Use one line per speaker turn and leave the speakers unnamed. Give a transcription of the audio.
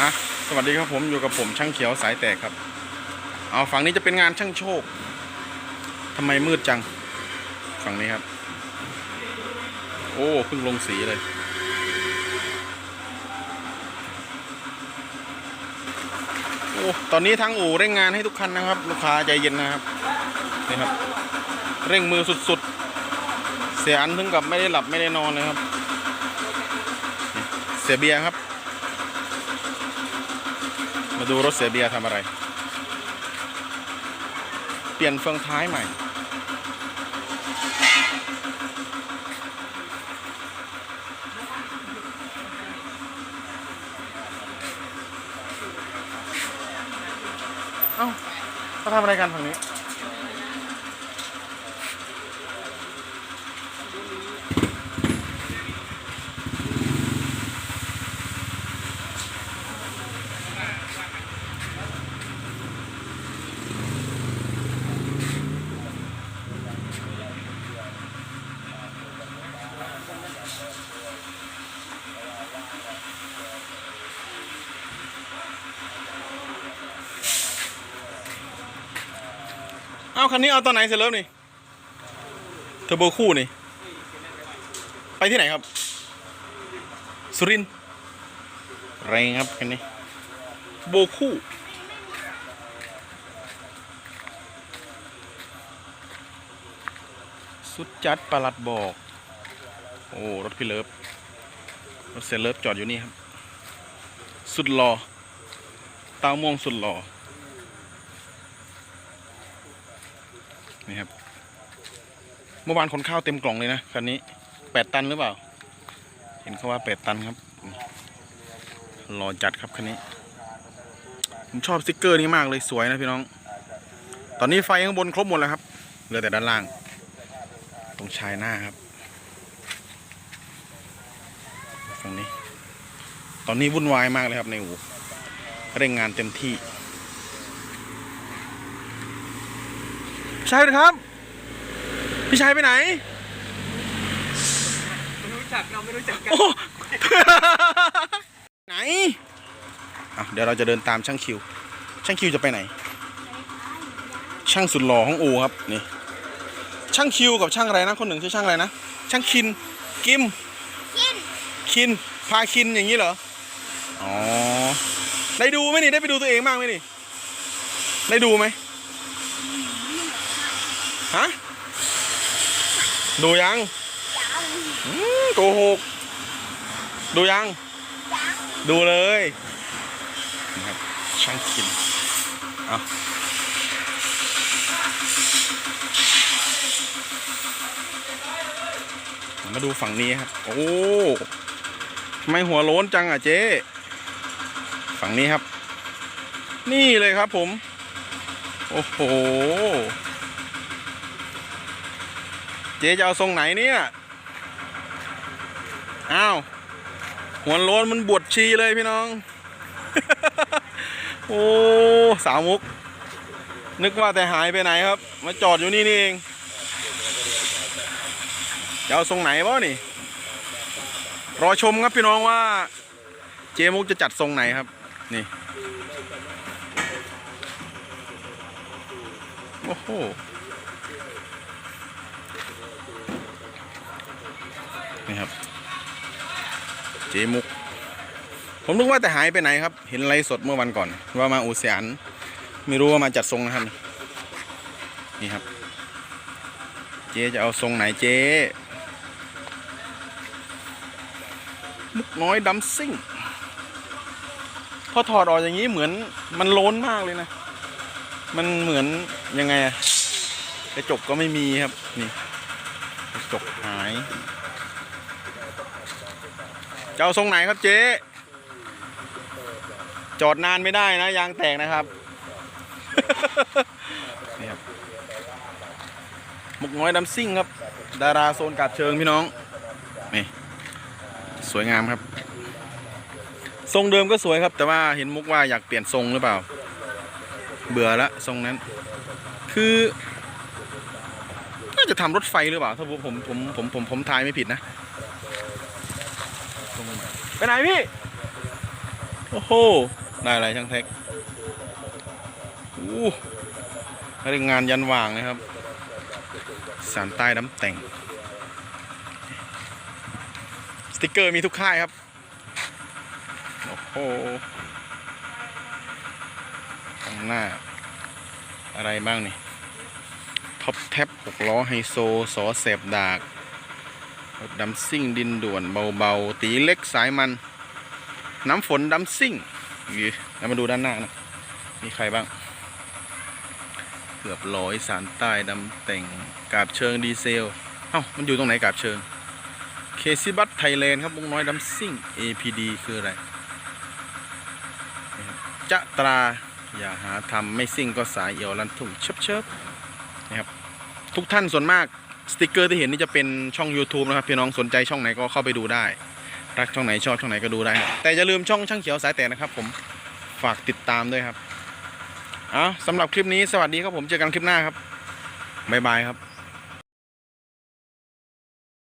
อะสวัสดีครับผมอยู่กับผมช่างเขียวสายแตกครับ เอาฝั่งนี้จะเป็นงานช่างโชคทำไมมืดจัง ฝั่งนี้ครับ โอ้เพิ่งลงสีเลย โอ้ตอนนี้ทางอู่เร่งงานให้ทุกคันนะครับ ลูกค้าใจเย็นนะครับนี่ครับ เร่งมือสุดๆ เสียอันถึงกับไม่ได้หลับไม่ได้นอนเลยครับ เสียเบียร์ครับ มาดูรถเสียเบียร์ทำอะไร เปลี่ยนเฟืองท้ายใหม่ เอ้าเขาทำอะไรกันฝั่งนี้ เอ้าคันนี้เอาตอนไหนเสร็จแล้วนี่เทอร์โบคู่นี่ ไปที่ไหนครับ สุรินแรงครับคันนี้ โบคู่สุดจัดประหลัดบอก โอ้ รถพี่เลิฟ รถเซเลิฟจอดอยู่นี่ครับ สุดหลอ่อเต้าม่วงสุดหล่อ นี่ครับ เมื่อวานขนข้าวเต็มกล่องเลยนะคันนี้แปดตันหรือเปล่า เห็นเขาว่าแปดตันครับรอจัดครับคันนี้ ผมชอบสติกเกอร์นี้มากเลยสวยนะพี่น้อง ตอนนี้ไฟข้างบนครบหมดแล้วครับเหลือแต่ด้านล่าง ตรงชายหน้าครับฝั่งนี้ ตอนนี้วุ่นวายมากเลยครับในอู่เร่งงานเต็มที่ พี่ชายครับ พี่ชายไปไหน
ไม่รู้จักเราไม่รู้จักกัน
โอ้ ไหนอะเดี๋ยวเราจะเดินตามช่างคิว ช่างคิวจะไปไหน ช่างสุดหล่อของอูครับนี่ ช่างคิวกับช่างอะไรนะคนหนึ่งชื่อช่างอะไรนะ ช่างคิน กิมคิน พาคินอย่างนี้เหรอ อ๋อ ได้ดูไหมนี่ ได้ไปดูตัวเองบ้างไหมนี่ ได้ดูไหม ฮะ ดูยังอืมโกหก ดูยัง ดูเลยนะครับช่างคิน เอามาดูฝั่งนี้ครับ โอ้ทำไม่หัวโล้นจังอะเจ๊ฝั่งนี้ครับ นี่เลยครับผม โอ้โห จ๊จะเอาทรงไหนเนี่ยอ้าวหัวโล้นมันบวชชีเลยพี่น้อง โอ้สาวมุก นึกว่าแต่หายไปไหนครับ มาจอดอยู่นี่นี่เองจะเอาทรงไหนวะนี่ รอชมครับพี่น้องว่า เจมุกจะจัดทรงไหนครับ นี่ โอ้โห นี่ครับ เจมุก ผมนึกว่าแต่หายไปไหนครับ เห็นไลฟ์สดเมื่อวันก่อน ว่ามาอูเสียนไม่รู้ว่ามาจัดทรงนะครับ นี่ครับ เจ๊จะเอาทรงไหนเจ๊มุกน้อยดัมซิ่งพอถอดออกอย่างนี้เหมือนมันโล้นมากเลยนะ มันเหมือนยังไงอะกระจกก็ไม่มีครับ นี่กระจกหาย จะเอาทรงไหนครับเจ๊ จอดนานไม่ได้นะ ยางแตกนะครับนี่ครับหมกน้อยดำซิ่งครับ ดาราโซนกาดเชิงพี่น้อง นี่ สวยงามครับ ทรงเดิมก็สวยครับ แต่ว่าเห็นมุกว่าอยากเปลี่ยนทรงหรือเปล่า เบื่อละทรงนั้น คือน่าจะทำรถไฟหรือเปล่า ถ้าผมผมผมผมผมทายไม่ผิดนะ ไปไหนพี่ โอ้โห ได้อะไรช่างเทคอู้เรื่องงานยันว่างนะครับ สารใต้น้ำแต่ง สติกเกอร์มีทุกค่ายครับ โอ้โหข้างหน้า อะไรบ้างนี่ ท็อปแท็บหกล้อไฮโซสอเสบดาก ถดำซิ่งดินด่วนเบาๆ ตีเล็กสายมัน น้ำฝนดำซิ่งนี่แล้วมาดูด้านหน้านะ มีใครบ้าง เกือบร้อยสารใต้ดำแต่งกาบเชิงดีเซล เอ้า มันอยู่ตรงไหนกาบเชิง เคซิบัตไทยแลนด์ครับวงน้อยดำซิ่ง APD คืออะไรนี่ครับจะตรา อย่าหาทำไม่ซิ่งก็สายเอี่ยวลันทุ่งเชิบเชิบนะครับ ทุกท่านส่วนมาก สติกเกอร์ที่เห็นนี่จะเป็นช่อง YouTube นะครับพี่น้องสนใจช่องไหนก็เข้าไปดูได้ รักช่องไหนชอบช่องไหนก็ดูได้ แต่อย่าลืมช่องช่างเขียวสายแต่นะครับ ผมฝากติดตามด้วยครับเอาสำหรับคลิปนี้สวัสดีครับผมเจอกันคลิปหน้าครับบ๊ายบายครับ